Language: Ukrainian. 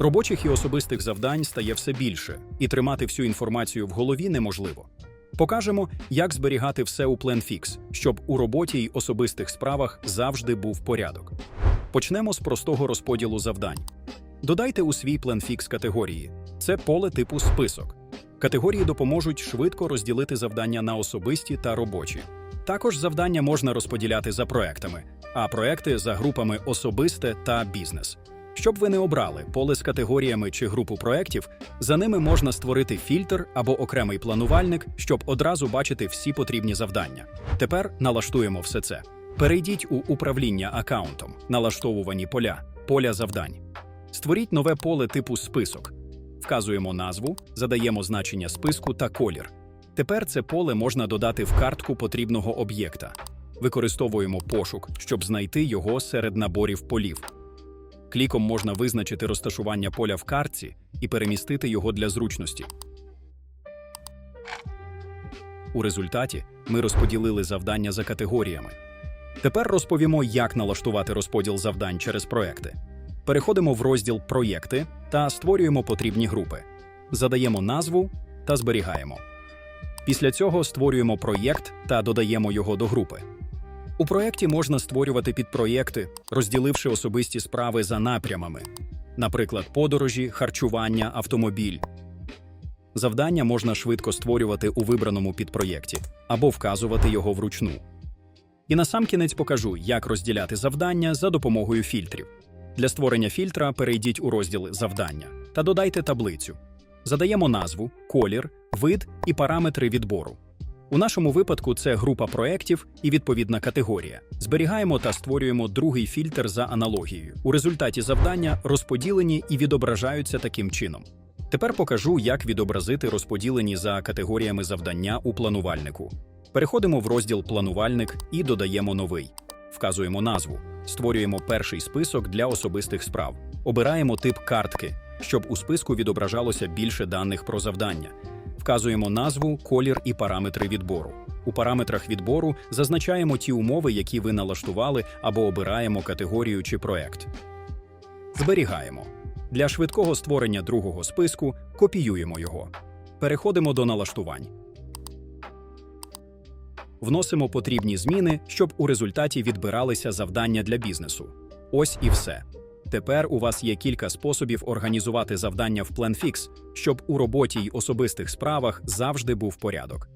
Робочих і особистих завдань стає все більше, і тримати всю інформацію в голові неможливо. Покажемо, як зберігати все у PlanFix, щоб у роботі й особистих справах завжди був порядок. Почнемо з простого розподілу завдань. Додайте у свій PlanFix категорії. Це поле типу список. Категорії допоможуть швидко розділити завдання на особисті та робочі. Також завдання можна розподіляти за проектами, а проекти за групами особисте та бізнес. Щоб ви не обрали поле з категоріями чи групу проєктів, за ними можна створити фільтр або окремий планувальник, щоб одразу бачити всі потрібні завдання. Тепер налаштуємо все це. Перейдіть у управління аккаунтом, налаштовувані поля, поля завдань. Створіть нове поле типу список. Вказуємо назву, задаємо значення списку та колір. Тепер це поле можна додати в картку потрібного об'єкта. Використовуємо пошук, щоб знайти його серед наборів полів. Кліком можна визначити розташування поля в картці і перемістити його для зручності. У результаті ми розподілили завдання за категоріями. Тепер розповімо, як налаштувати розподіл завдань через проекти. Переходимо в розділ Проєкти та створюємо потрібні групи. Задаємо назву та зберігаємо. Після цього створюємо проєкт та додаємо його до групи. У проєкті можна створювати підпроєкти, розділивши особисті справи за напрямами, наприклад, подорожі, харчування, автомобіль. Завдання можна швидко створювати у вибраному підпроєкті або вказувати його вручну. І насамкінець покажу, як розділяти завдання за допомогою фільтрів. Для створення фільтра перейдіть у розділ Завдання та додайте таблицю. Задаємо назву, колір, вид і параметри відбору. У нашому випадку це група проєктів і відповідна категорія. Зберігаємо та створюємо другий фільтр за аналогією. У результаті завдання розподілені і відображаються таким чином. Тепер покажу, як відобразити розподілені за категоріями завдання у планувальнику. Переходимо в розділ Планувальник і додаємо новий. Вказуємо назву, створюємо перший список для особистих справ. Обираємо тип картки, щоб у списку відображалося більше даних про завдання. Вказуємо назву, колір і параметри відбору. У параметрах відбору зазначаємо ті умови, які ви налаштували, або обираємо категорію чи проект. Зберігаємо. Для швидкого створення другого списку копіюємо його. Переходимо до налаштувань. Вносимо потрібні зміни, щоб у результаті відбиралися завдання для бізнесу. Ось і все. Тепер у вас є кілька способів організувати завдання в PlanFix, щоб у роботі й особистих справах завжди був порядок.